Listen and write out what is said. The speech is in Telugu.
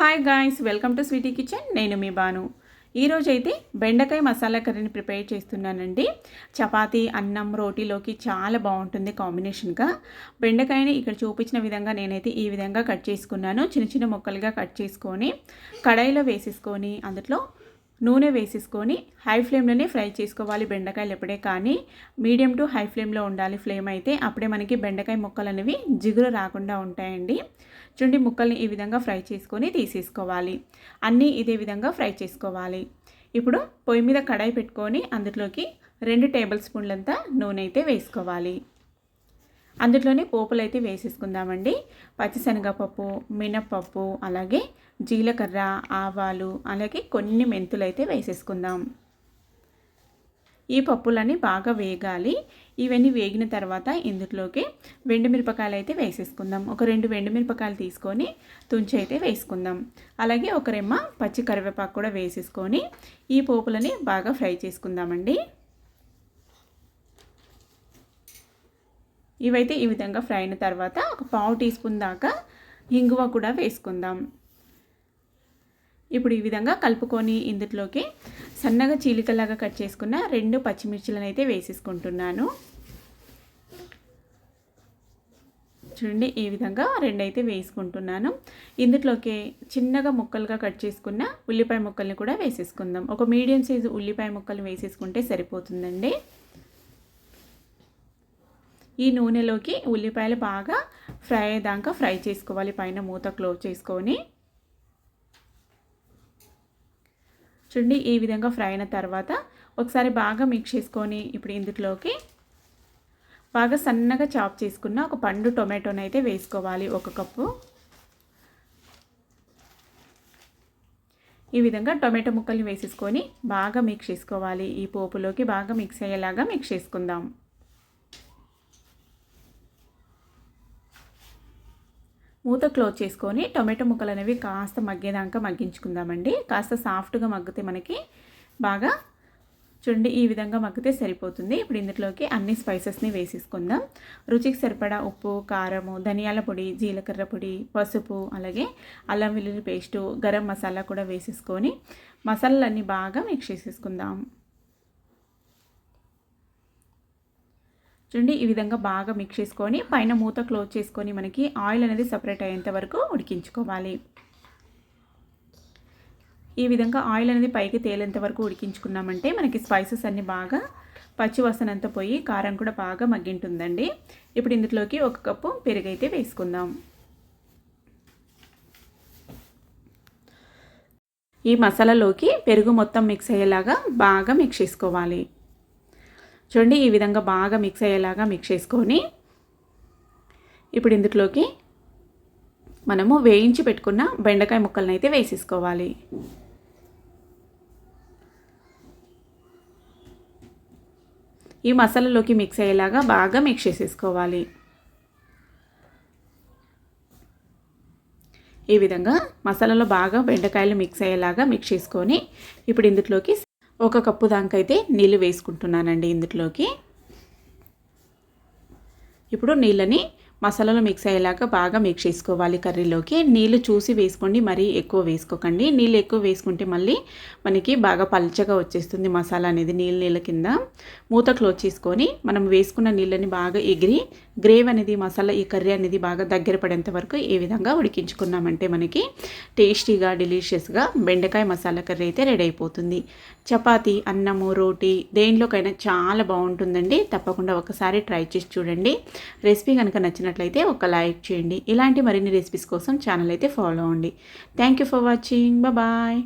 Hi guys welcome to Sweety Kitchen నేను మీ బాను. ఈరోజైతే బెండకాయ మసాలా కర్రీని ప్రిపేర్ చేస్తున్నానండి. చపాతీ అన్నం రోటీలోకి చాలా బాగుంటుంది కాంబినేషన్గా. బెండకాయని ఇక్కడ చూపించిన విధంగా నేనైతే ఈ విధంగా కట్ చేసుకున్నాను. చిన్న చిన్న ముక్కలుగా కట్ చేసుకొని కడాయిలో వేసేసుకొని అందులో నూనె వేసేసుకొని హై ఫ్లేమ్లోనే ఫ్రై చేసుకోవాలి బెండకాయలు ఎప్పుడే కానీ మీడియం టు హై ఫ్లేమ్లో ఉండాలి ఫ్లేమ్ అయితే. అప్పుడే మనకి బెండకాయ ముక్కలు అనేవి జిగురు రాకుండా ఉంటాయండి. చుండి ముక్కల్ని ఈ విధంగా ఫ్రై చేసుకొని తీసేసుకోవాలి. అన్నీ ఇదే విధంగా ఫ్రై చేసుకోవాలి. ఇప్పుడు పొయ్యి మీద కడాయి పెట్టుకొని అందులోకి రెండు టేబుల్ స్పూన్లంతా నూనె అయితే వేసుకోవాలి. అందులోనే పోపులు అయితే వేసేసుకుందామండి. పచ్చిశనగపప్పు మినప్పప్పు అలాగే జీలకర్ర ఆవాలు అలాగే కొన్ని మెంతులు అయితే వేసేసుకుందాం. ఈ పప్పులన్నీ బాగా వేగాలి. ఇవన్నీ వేగిన తర్వాత ఇందులోకి మిరపకాయలు అయితే వేసేసుకుందాం. ఒక రెండు మిరపకాయలు తీసుకొని తుంచి అయితే వేసుకుందాం. అలాగే ఒక రెమ్మ పచ్చి కరివేపాకు కూడా వేసేసుకొని ఈ పోపులని బాగా ఫ్రై చేసుకుందామండి. ఇవైతే ఈ విధంగా ఫ్రై అయిన తర్వాత ఒక పావు టీ స్పూన్ దాకా ఇంగువ కూడా వేసుకుందాం. ఇప్పుడు ఈ విధంగా కలుపుకొని ఇందులోకి సన్నగా చీలికలాగా కట్ చేసుకున్న రెండు పచ్చిమిర్చిలను అయితే వేసేసుకుంటున్నాను. చూడండి ఈ విధంగా రెండైతే వేసుకుంటున్నాను. ఇందులోకి చిన్నగా ముక్కలుగా కట్ చేసుకున్న ఉల్లిపాయ ముక్కల్ని కూడా వేసేసుకుందాం. ఒక మీడియం సైజు ఉల్లిపాయ ముక్కలు వేసేసుకుంటే సరిపోతుందండి. ఈ నూనెలోకి ఉల్లిపాయలు బాగా ఫ్రై అయ్యేదాకా ఫ్రై చేసుకోవాలి. పైన మూత క్లోజ్ చేసుకొని. చూడండి ఈ విధంగా ఫ్రై అయిన తర్వాత ఒకసారి బాగా మిక్స్ చేసుకొని ఇప్పుడు ఇందులోకి బాగా సన్నగా చాప్ చేసుకున్న ఒక పండు టొమాటోని అయితే వేసుకోవాలి. ఒక కప్పు. ఈ విధంగా టొమాటో ముక్కల్ని వేసేసుకొని బాగా మిక్స్ చేసుకోవాలి. ఈ పోపులోకి బాగా మిక్స్ అయ్యేలాగా మిక్స్ చేసుకుందాం. మూత క్లోజ్ చేసుకొని టొమాటో ముక్కలు అనేవి కాస్త మగ్గేదాకా మగ్గించుకుందామండి. కాస్త సాఫ్ట్గా మగ్గితే మనకి బాగా చూడండి ఈ విధంగా మగ్గితే సరిపోతుంది. ఇప్పుడు ఇందులోకి అన్ని స్పైసెస్ని వేసేసుకుందాం. రుచికి సరిపడా ఉప్పు కారము ధనియాల పొడి జీలకర్ర పొడి పసుపు అలాగే అల్లం వెల్లుల్లి పేస్టు గరం మసాలా కూడా వేసేసుకొని మసాలాలన్నీ బాగా మిక్స్ చేసేసుకుందాం. చూడండి ఈ విధంగా బాగా మిక్స్ చేసుకొని పైన మూత క్లోజ్ చేసుకొని మనకి ఆయిల్ అనేది సపరేట్ అయ్యేంత వరకు ఉడికించుకోవాలి. ఈ విధంగా ఆయిల్ అనేది పైకి తేలేంత వరకు ఉడికించుకున్నామంటే మనకి స్పైసెస్ అన్నీ బాగా పచ్చివసనంత పోయి కారం కూడా బాగా మగ్గింటుందండి. ఇప్పుడు ఇందులోకి ఒక కప్పు పెరుగైతే వేసుకుందాం. ఈ మసాలాలోకి పెరుగు మొత్తం మిక్స్ అయ్యేలాగా బాగా మిక్స్ చేసుకోవాలి. చూడండి ఈ విధంగా బాగా మిక్స్ అయ్యేలాగా మిక్స్ చేసుకొని ఇప్పుడు ఇందులోకి మనము వేయించి పెట్టుకున్న బెండకాయ ముక్కలను అయితే వేసేసుకోవాలి. ఈ మసాలాలోకి మిక్స్ అయ్యేలాగా బాగా మిక్స్ చేసేసుకోవాలి. ఈ విధంగా మసాలాలో బాగా బెండకాయలు మిక్స్ అయ్యేలాగా మిక్స్ చేసుకొని ఇప్పుడు ఇందులోకి ఒక కప్పు దాకైతే నీళ్ళు వేసుకుంటున్నానండి ఇందులోకి. ఇప్పుడు నీళ్ళని మసాలాలు మిక్స్ అయ్యేలాగా బాగా మిక్స్ చేసుకోవాలి కర్రీలోకి. నీళ్ళు చూసి వేసుకోండి మరీ ఎక్కువ వేసుకోకండి. నీళ్ళు ఎక్కువ వేసుకుంటే మళ్ళీ మనకి బాగా పల్చగా వచ్చేస్తుంది మసాలా అనేది నీళ్ళ నీళ్ళ కింద. మూత క్లోజ్ చేసుకొని మనం వేసుకున్న నీళ్ళని బాగా ఎగిరి గ్రేవ్ అనేది మసాలా ఈ కర్రీ అనేది బాగా దగ్గర పడేంత వరకు ఏ విధంగా ఉడికించుకున్నామంటే మనకి టేస్టీగా డెలీషియస్గా బెండకాయ మసాలా కర్రీ అయితే రెడీ అయిపోతుంది. చపాతీ అన్నము రోటీ దేనిలోకైనా చాలా బాగుంటుందండి. తప్పకుండా ఒకసారి ట్రై చేసి చూడండి. రెసిపీ కనుక నచ్చినట్లయితే ఒక లైక్ చేయండి. ఇలాంటి మరిన్ని రెసిపీస్ కోసం ఛానల్ అయితే ఫాలో అవ్వండి. Thank you for watching bye